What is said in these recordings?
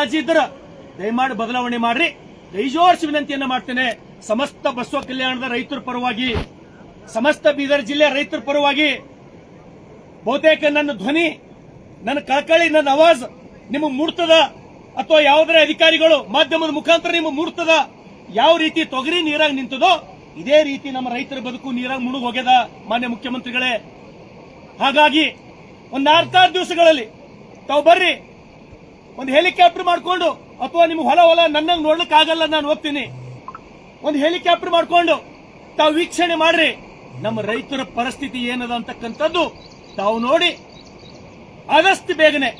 ಕಾಳಜಿ ಇದ್ರ ದಯಮಾಡಿ ಬದಲಾವಣೆ ಮಾಡ್ರಿ. ದೈಜೋರ್ಷ ವಿನಂತಿಯನ್ನ ಮಾಡ್ತೇನೆ. ಸಮಸ್ತ ಬಸವ ಕಲ್ಯಾಣದ ರೈತರ ಪರವಾಗಿ, ಸಮಸ್ತ ಬೀದರ್ ಜಿಲ್ಲೆ ರೈತರ ಪರವಾಗಿ ಬಹುತೇಕ ನನ್ನ ಧ್ವನಿ, ನನ್ನ ಕಳಕಳಿ, ನನ್ನ ಅವಾಜ್ ನಿಮ್ಮ ಮೂಡ್ತದ ಅಥವಾ ಯಾವುದರ ಅಧಿಕಾರಿಗಳು ಮಾಧ್ಯಮದ ಮುಖಾಂತರ ನಿಮಗೆ ಮೂಡ್ತದ ಯಾವ ರೀತಿ ತೊಗರಿ ನೀರಾಗಿ ನಿಂತದೋ ಇದೇ ರೀತಿ ನಮ್ಮ ರೈತರ ಬದುಕು ನೀರಾಗಿ ಮುಳುಗ್ ಹೋಗ್ಯದ ಮಾನ್ಯ ಮುಖ್ಯಮಂತ್ರಿಗಳೇ. ಹಾಗಾಗಿ ಒಂದ್ ನಾಲ್ಕಾರು ದಿವಸಗಳಲ್ಲಿ ತಾವು ಬರ್ರಿ. ಒಂದು ಹೆಲಿಕಾಪ್ಟರ್ ಮಾಡಿಕೊಂಡು ಅಥವಾ ನಿಮ್ಗೆ ಹೊಲ ಹೊಲ ನನ್ನಂಗೆ ನೋಡ್ಲಿಕ್ಕೆ ಆಗಲ್ಲ, ನಾನು ಹೋಗ್ತೀನಿ. ಒಂದು ಹೆಲಿಕಾಪ್ಟರ್ ಮಾಡ್ಕೊಂಡು, ತಾವು ವೀಕ್ಷಣೆ ಮಾಡ್ರಿ. ನಮ್ಮ ರೈತರ ಪರಿಸ್ಥಿತಿ ಏನದ ಅಂತಕ್ಕಂಥದ್ದು ತಾವು ನೋಡಿ. ಆದಷ್ಟು ಬೇಗನೆ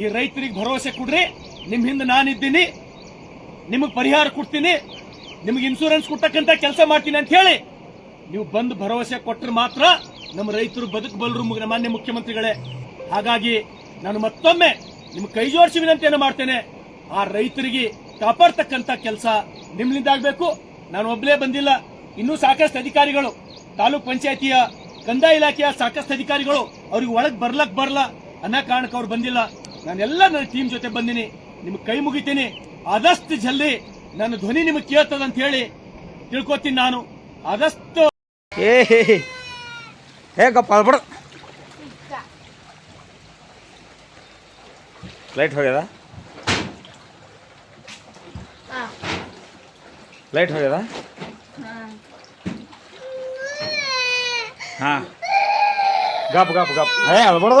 ಈ ರೈತರಿಗೆ ಭರವಸೆ ಕೊಡ್ರಿ. ನಿಮ್ಮ ಹಿಂದೆ ನಾನಿದ್ದೀನಿ. ನಿಮಗೆ ಪರಿಹಾರ ಕೊಡ್ತೀನಿ. ನಿಮಗೆ ಇನ್ಸೂರೆನ್ಸ್ ಕೊಟ್ಟಕ್ಕಂತ ಕೆಲಸ ಮಾಡ್ತೀನಿ ಅಂತ ಹೇಳಿ, ನೀವು ಬಂದು ಭರವಸೆ ಕೊಟ್ಟರೆ ಮಾತ್ರ ನಮ್ಮ ರೈತರು ಬದುಕು ಬಲ್ಲರು ಮಾನ್ಯ ಮುಖ್ಯಮಂತ್ರಿಗಳೇ. ಹಾಗಾಗಿ ನಾನು ಮತ್ತೊಮ್ಮೆ ನಿಮ್ ಕೈ ಜೋಡಿಸಿ ವಿನಂತಿಯನ್ನು ಮಾಡ್ತೇನೆ. ಆ ರೈತರಿಗೆ ಕಾಪಾಡ್ತಕ್ಕಂಥ ಕೆಲಸ ನಿಮ್ಮಿಂದ ಆಗ್ಬೇಕು, ನಾನು ಒಬ್ಬನೇ ಬಂದಿಲ್ಲ. ಇನ್ನೂ ಸಾಕಷ್ಟು ಅಧಿಕಾರಿಗಳು, ತಾಲೂಕ್ ಪಂಚಾಯತಿಯ ಕಂದಾಯ ಇಲಾಖೆಯ ಸಾಕಷ್ಟು ಅಧಿಕಾರಿಗಳು ಅವ್ರಿಗೆ ಒಳಗೆ ಬರ್ಲಕ್ ಬರಲ್ಲ ಅನ್ನೋ ಕಾರಣಕ್ಕೆ ಅವ್ರು ಬಂದಿಲ್ಲ. ನಾನೆಲ್ಲ ನನ್ನ ಟೀಮ್ ಜೊತೆ ಬಂದಿನಿ, ನಿಮ್ಗೆ ಕೈ ಮುಗಿತೀನಿ. ಆದಷ್ಟು ಜಲ್ದಿ ನನ್ನ ಧ್ವನಿ ನಿಮಗೆ ಕೇಳ್ತದ ಅಂತ ಹೇಳಿ ತಿಳ್ಕೊತೀನಿ ನಾನು. ಆದಷ್ಟು ಏ, ಹೇ ಹೇ लाइट हो गया था लाइट हो गया था हाँ गप गप गप है बड़ो